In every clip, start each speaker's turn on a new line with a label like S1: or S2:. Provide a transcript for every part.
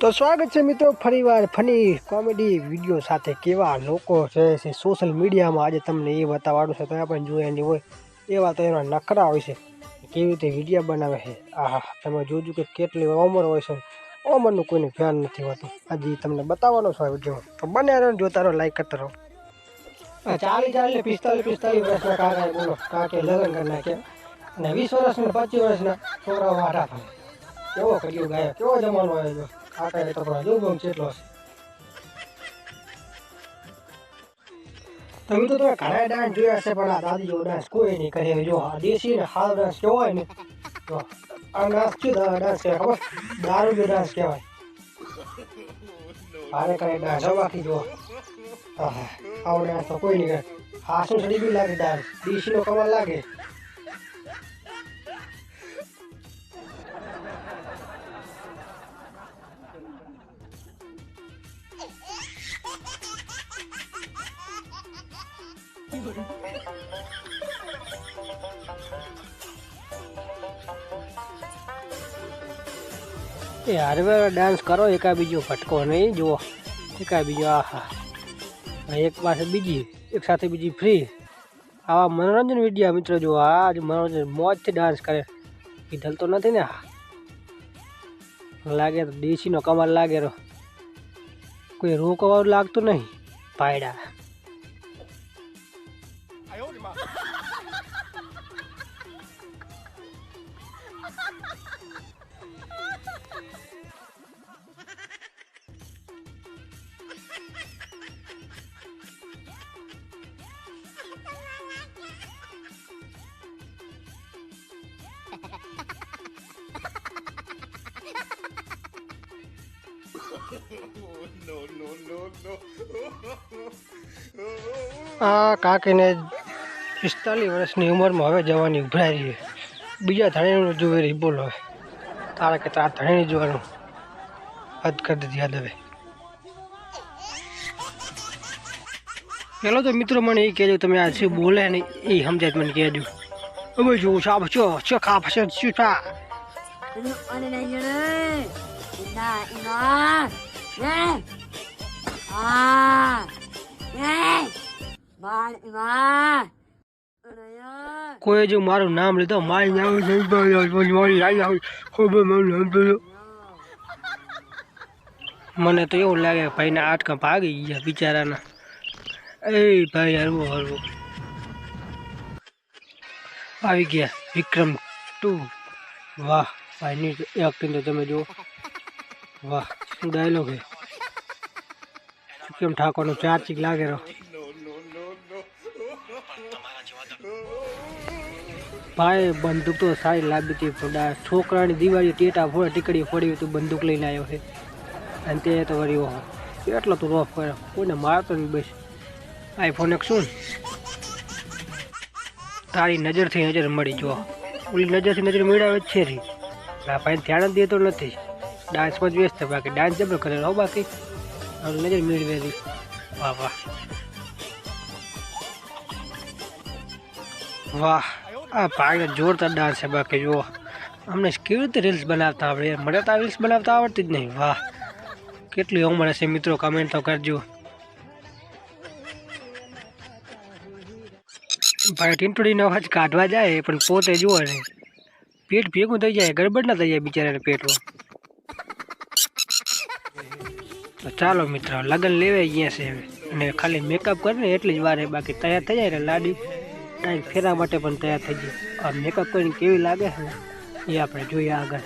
S1: તો સ્વાગત છે મિત્રો ફરીવાર ફની કોમેડી વીડિયો સાથે કેવા લોકો છે સોશિયલ મીડિયામાં આજે તમને એ બતાવવાનું છે તમે પણ જોયા નહીં હોય એવા તો એના નકરા હોય છે કેવી રીતે વીડિયો બનાવે છે. આહા, તમે જોજો કે કેટલી ઓમર હોય છે. ઓમરનું કોઈને ધ્યાન નથી હોતું. આજે તમને બતાવવાનો છે વીડિયો. તો બને રહો જોતા રહો લાઈક કરતા રહો. ચાલી ચાલી, પિસ્તાલીસ પિસ્તાલીસ વર્ષના કાકા બોલો. કાકે લગ્ન કરી નાખ્યા. અને વીસ વર્ષના પચીસ વર્ષના છોકરાઓ આઠા થાય કેવો કર્યો ગાય? કેવો જમાનો આવ્યો? જો તો પણ હજુ બહુ કેટલો છે તમે તો તમે ઘણા ડાન્સ જોયા છે પણ આ દાદી જેવો ડાન્સ કોઈ નહીં કરે જો દેશી ને હાલ ડાન્સ કહેવાય ને જો આ ડાન્સ શું ડાન્સ કહેવાય ખબર દારૂ જો ડાન્સ કહેવાય હારે કરે ડાન્સ બાકી જો આવો ડાન્સ તો કોઈ નહીં કરે હાસું સડી બી લાગે ડાન્સ દેશી નો કમર લાગે એ હરવે ડાન્સ કરો, એકા બીજો ફટકો નહીં, જુઓ. એકા બીજો, આહા. એક પાસે બીજી, એક સાથે બીજી ફ્રી આવા મનોરંજન વિડીયા મિત્રો જુઓ આ જ મનોરંજન મોજથી ડાન્સ કરે. કીધલ તો નથી ને લાગે તો દેશીનો કમાલ લાગે રહો કોઈ રોકવાનું લાગતું નહીં પાયડા આ કાકીને પિસ્તાલીસ વર્ષની ઉંમરમાં હવે જવાની ઉભરાઈ રહી છે. બીજા ધણીનું જોવે રહી બોલો હવે. તારા કે તારા ધણીને જોવાનું. હદ કરી દીધી યાદ હવે પેલો તો મિત્રો મને એ કહેજો તમે આ શું બોલે ને એ સમજાય મને કહેજો. અમે જોઉં છું આ છો છો ખા ફસે શું થા?
S2: Ano,
S1: કોઈ જો મારું નામ લીધો મારી નામ છે મારી આવી ખૂબ મારું નામ લીધું મને તો એવું લાગે ભાઈના આટકા ભાગી ગયા બિચારાના એ ભાઈ હરવું હરવું આવી ગયા વિક્રમ ટુ વાહ ભાઈની એક્ટિંગ તો તમે જુઓ વાહ શું ડાયલોગ છે વિક્રમ ઠાકોરનો ચાર્જિંગ લાગે રહ્યો ભાઈ બંદૂક તો સારી લાગી હતી, પણ છોકરાની દિવાળી ટેટા ફોડે ટીકડી ફોડી તું બંદૂક લઈને આવ્યો છે. અને તે તો વળી ઓહો, એટલો તું રોફ કર્યો. કોઈને મારતો નહીં બસ. આઈફોન એક શું? તારી નજરથી નજર મળી, જો. ઓલી નજરથી નજર મેળવે જ છે આ ભાઈ ધ્યાન જ દેતો નથી. ડાન્સમાં જ વ્યસ્ત બાકી ડાન્સ જબર કરે હો બાકી. નજર મેળવે વાહ વાહ. વાહ. આ ભાઈને જોરદાર ડાન્સ છે, બાકી જુઓ. અમને કેવી રીતે રીલ્સ બનાવતા આવડે? યાર? મને તો આ રીલ્સ બનાવતા આવડતી જ નહીં. વાહ. કેટલી ઉંમર હશે મિત્રો? કમેન્ટ તો કરજો. ભાઈ ટીંટડીનો અવાજ કાઢવા જાય, પણ પોતે જુઓ ને. પેટ ભેગું થઈ જાય ગડબડ ના થઈ જાય બિચારાને પેટમાં. તો ચાલો મિત્રો, લગ્ન લેવાઈ ગયા છે હવે. અને ખાલી મેકઅપ કરીને એટલી જ વાર છે બાકી તૈયાર થઈ જાય ને લાડી. ડાયરેક્ટ ફેરા માટે પણ તૈયાર થઈ જાય આ મેકઅપ કરીને કેવી લાગે છે એ આપણે જોઈએ આગળ.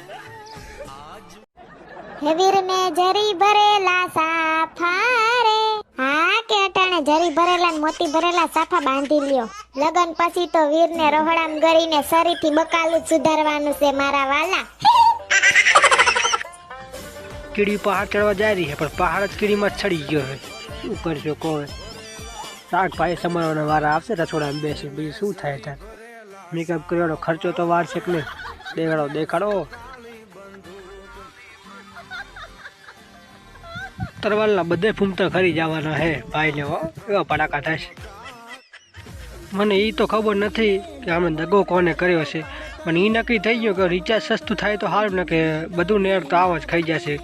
S3: હેવીર વીર ને જરી ભરેલા સાફા રે હા કે અટાણે જરી ભરેલા ને મોતી ભરેલા સાફા બાંધી લ્યો. લગન પછી તો વીર ને રોહડામ ગરીને સરીથી બકાલું સુધારવાનું છે મારા વાલા.
S1: કીડી પહાડ ચડવા જાય રહી છે પણ પહાડ જ કીડીમાં ચડી ગયો છે. શું કરશો કહો શાકભાજી સમારવાના વારા આવશે રસોડામાં બેસી બીજું શું થાય ત્યાં? મેકઅપ કરવાનો ખર્ચો તો વાર છે કે નહીં? દેખાડો દેખાડો. તરવાલના બધે ફૂમતા ખરી જવાના હે ભાઈને હો, એવા થાય છે. મને એ તો ખબર નથી કે આમે દગો કોને કર્યો છે. પણ એ નક્કી થઈ ગયું કે રિચાર્જ સસ્તું થાય તો સારું ને કે બધું નેર તો આવ જ ખાઈ જશે.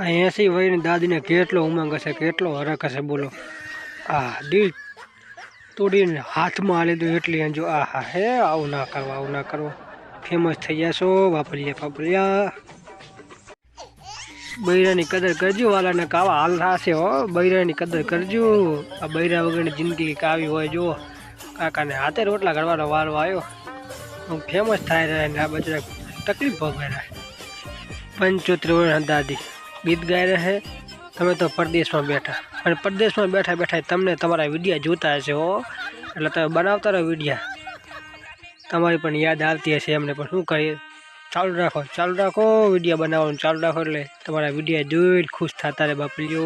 S1: આ એસી વયની દાદીને કેટલો ઉમંગ હશે, કેટલો હરખ હશે, બોલો. આ દિલ તોડીને હાથમાં લીધું એટલી અંજો આ હા હે, આવું ના કરવા આવું ના કરવો ફેમસ થઈ જશો વાપરિયા વાપરિયા બૈરાની કદર કરજો, વાલાને કાવા હાલ થશે, હો. બૈરાની કદર કરજો. આ બૈરા વગરની જિંદગી કાવી હોય, જો. કાકાને હાથે રોટલા કરવાનો વારો આવ્યો. હું ફેમસ થાય રહે ને આ બધા તકલીફ ભોગવે રહે પંચોતેર વર્ષ દાદી. ગીત ગાઈ રહે તમે તો પરદેશમાં બેઠા. અને પરદેશમાં બેઠા બેઠા તમને તમારા વિડીયા જોતા હશે હો. એટલે તમે બનાવતા રહો વિડીયા. તમારી પણ યાદ આવતી હશે એમને પણ શું કરીએ. ચાલુ રાખો ચાલુ રાખો વિડીયા બનાવવાનું, ચાલુ રાખો એટલે તમારા વિડીયા જોઈ ખુશ થતા રહે બાપલીઓ